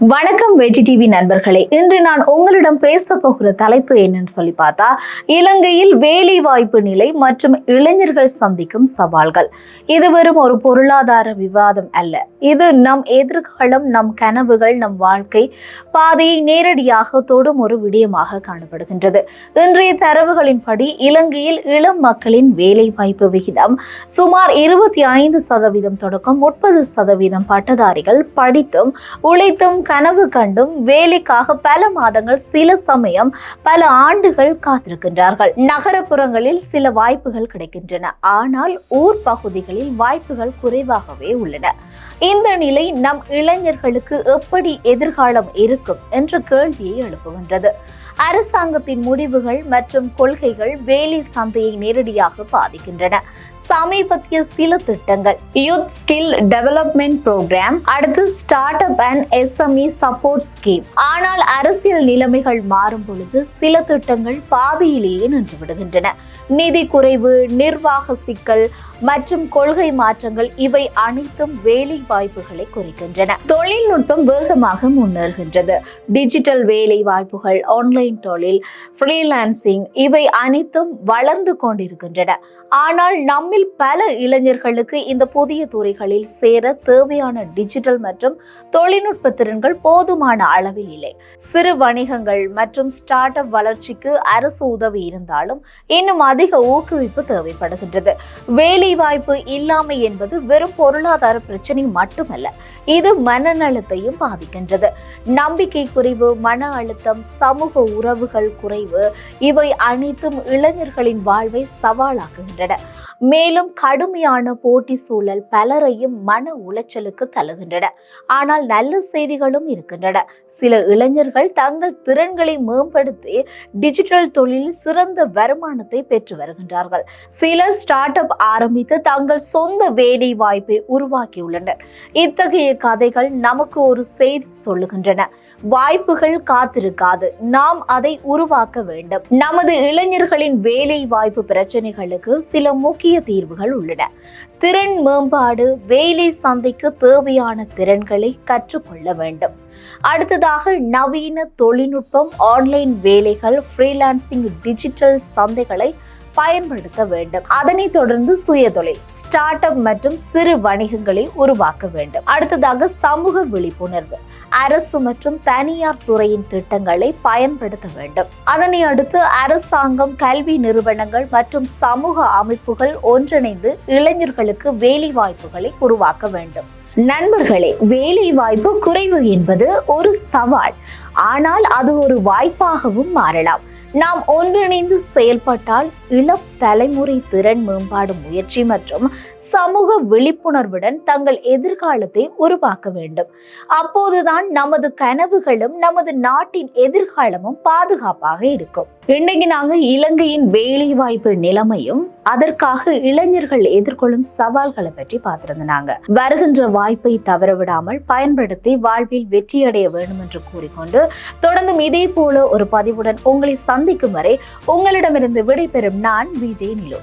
வணக்கம் வெற்றி டிவி நண்பர்களே. இன்று நான் உங்களிடம் பேச போகிற தலைப்பு என்னன்னு சொல்லி பார்த்தா இலங்கையில் வேலை வாய்ப்பு நிலை மற்றும் இளைஞர்கள் சந்திக்கும் சவால்கள். இது வெறும் ஒரு பொருளாதார விவாதம் அல்ல. இது நம் எதிர்காலம் நம் கனவுகள் நம் வாழ்க்கை பாதையை நேரடியாக தொடும் ஒரு விடயமாக காணப்படுகின்றது. இன்றைய தரவுகளின்படி இலங்கையில் இளம் மக்களின் வேலை வாய்ப்பு விகிதம் சுமார் இருபத்தி ஐந்து சதவீதம் தொடக்கம் முப்பது சதவீதம் பட்டதாரிகள் படித்தும் உழைத்தும் கனவு கண்டும் வேலைக்காக பல மாதங்கள் சில சமயம் பல ஆண்டுகள் காத்திருக்கின்றார்கள். நகரப்புறங்களில் சில வாய்ப்புகள் கிடைக்கின்றன. ஆனால் ஊர் பகுதிகளில் வாய்ப்புகள் குறைவாகவே உள்ளன. இந்த நிலை நம் இளைஞர்களுக்கு எப்படி எதிர்காலம் இருக்கும் என்ற கேள்வியை எழுப்புகின்றது. அரசாங்கத்தின் முடிவுகள் மற்றும் கொள்கைகள் வேலை சந்தையை நேரடியாக பாதிக்கின்றன. சமீபத்திய சில திட்டங்கள். யூத் ஸ்கில் டெவலப்மெண்ட் ப்ரோக்ராம் அடுத்து start up and SME support scheme ஆனால் அரசியல் நிலைமைகள் மாறும் பொழுது சில திட்டங்கள் பாதியிலேயே நின்று விடுகின்றன. நிதி குறைவு நிர்வாக சிக்கல் மற்றும் கொள்கை மாற்றங்கள் இவை அனைத்தும் வேலை வாய்ப்புகளை குறைக்கின்றன. தொழில்நுட்பம் வேகமாக முன்னேறுகின்றது. டிஜிட்டல் வேலை வாய்ப்புகள் ஆன்லைன் ஆன்லைன் தொழில் ஃப்ரீலான்சிங் இவை அனைத்தும் வளர்ந்து கொண்டிருக்கின்றன. ஆனால் நம்மில் பல இளைஞர்களுக்கு இந்த புதிய துறைகளில் சேர தேவையான டிஜிட்டல் மற்றும் தொழில்நுட்ப திறன்கள் போதுமான அளவில் இல்லை. சிறு வணிகங்கள் மற்றும் ஸ்டார்ட் அப் வளர்ச்சிக்கு அரசு உதவி இருந்தாலும் இன்னும் அதிக ஊக்குவிப்பு தேவைப்படுகின்றது. வேலை வாய்ப்பு இல்லாமை என்பது வெறும் பொருளாதார பிரச்சனை மட்டுமல்ல இது மனநலத்தையும் பாதிக்கின்றது. நம்பிக்கை குறைவு மன அழுத்தம் சமூக உறவுகள் குறைவு இவை அனைத்தும் இளைஞர்களின் வாழ்வை சவாலாக்குகின்றன. மேலும் கடுமையான போட்டி சூழல் பலரையும் மன உளைச்சலுக்கு தள்ளுகின்றன. ஆனால் நல்ல செய்திகளும் இருக்கின்றன. சில இளைஞர்கள் தங்கள் திறன்களை மேம்படுத்தி டிஜிட்டல் தொழிலில் சிறந்த வருமானத்தை பெற்று வருகின்றார்கள். சிலர் ஸ்டார்ட் அப் ஆரம்பித்து தங்கள் சொந்த வேலை வாய்ப்பை உருவாக்கியுள்ளனர். இத்தகைய கதைகள் நமக்கு ஒரு செய்தி சொல்லுகின்றன. வாய்ப்புகள் காத்திருக்காது. நாம் அதை உருவாக்க வேண்டும். நமது இளைஞர்களின் வேலை வாய்ப்பு பிரச்சனைகளுக்கு சில முக்கிய தீர்வுகள் உள்ளன. திறன் மேம்பாடு வேலை சந்தைக்கு தேவையான திறன்களை கற்றுக்கொள்ள வேண்டும். அடுத்ததாக நவீன தொழில்நுட்பம் ஆன்லைன் வேலைகள் ஃப்ரீலான்சிங் டிஜிட்டல் சந்தைகளை பயன்படுத்த வேண்டும். அதனைத் தொடர்ந்து சுயதொழில் ஸ்டார்ட் அப் மற்றும் சிறு வணிகங்களை உருவாக்க வேண்டும். அடுத்ததாக சமூக விழிப்புணர்வு அரசு மற்றும் தனியார் துறையின் திட்டங்களை பயன்படுத்த வேண்டும். அதனை அடுத்து அரசாங்கம் கல்வி நிறுவனங்கள் மற்றும் சமூக அமைப்புகள் ஒன்றிணைந்து இளைஞர்களுக்கு வேலை வாய்ப்புகளை உருவாக்க வேண்டும். நண்பர்களே வேலை வாய்ப்பு குறைவு என்பது ஒரு சவால். ஆனால் அது ஒரு வாய்ப்பாகவும் மாறலாம். நாம் ஒன்றிணைந்து செயல்பட்டால் இளம் தலைமுறை திறன் மேம்பாடு முயற்சி மற்றும் சமூக விழிப்புணர்வுடன் தங்கள் எதிர்காலத்தை உருவாக்க வேண்டும். அப்போதுதான் நமது கனவுகளும் நமது நாட்டின் எதிர்காலமும் பாதுகாப்பாக இருக்கும். இன்னைக்கு நாங்கள் இலங்கையின் வேலை வாய்ப்பு நிலைமையும் அதற்காக இளைஞர்கள் எதிர்கொள்ளும் சவால்களை பற்றி பார்த்திருந்தாங்க வருகின்ற வாய்ப்பை தவறவிடாமல் பயன்படுத்தி வாழ்வில் வெற்றியடைய வேண்டும் என்று கூறிக்கொண்டு தொடர்ந்தும் இதே போல ஒரு பதிவுடன் உங்களை சந்திக்கும் வரை உங்களிடமிருந்து விடைபெறும் நான் விஜய் நிலோ.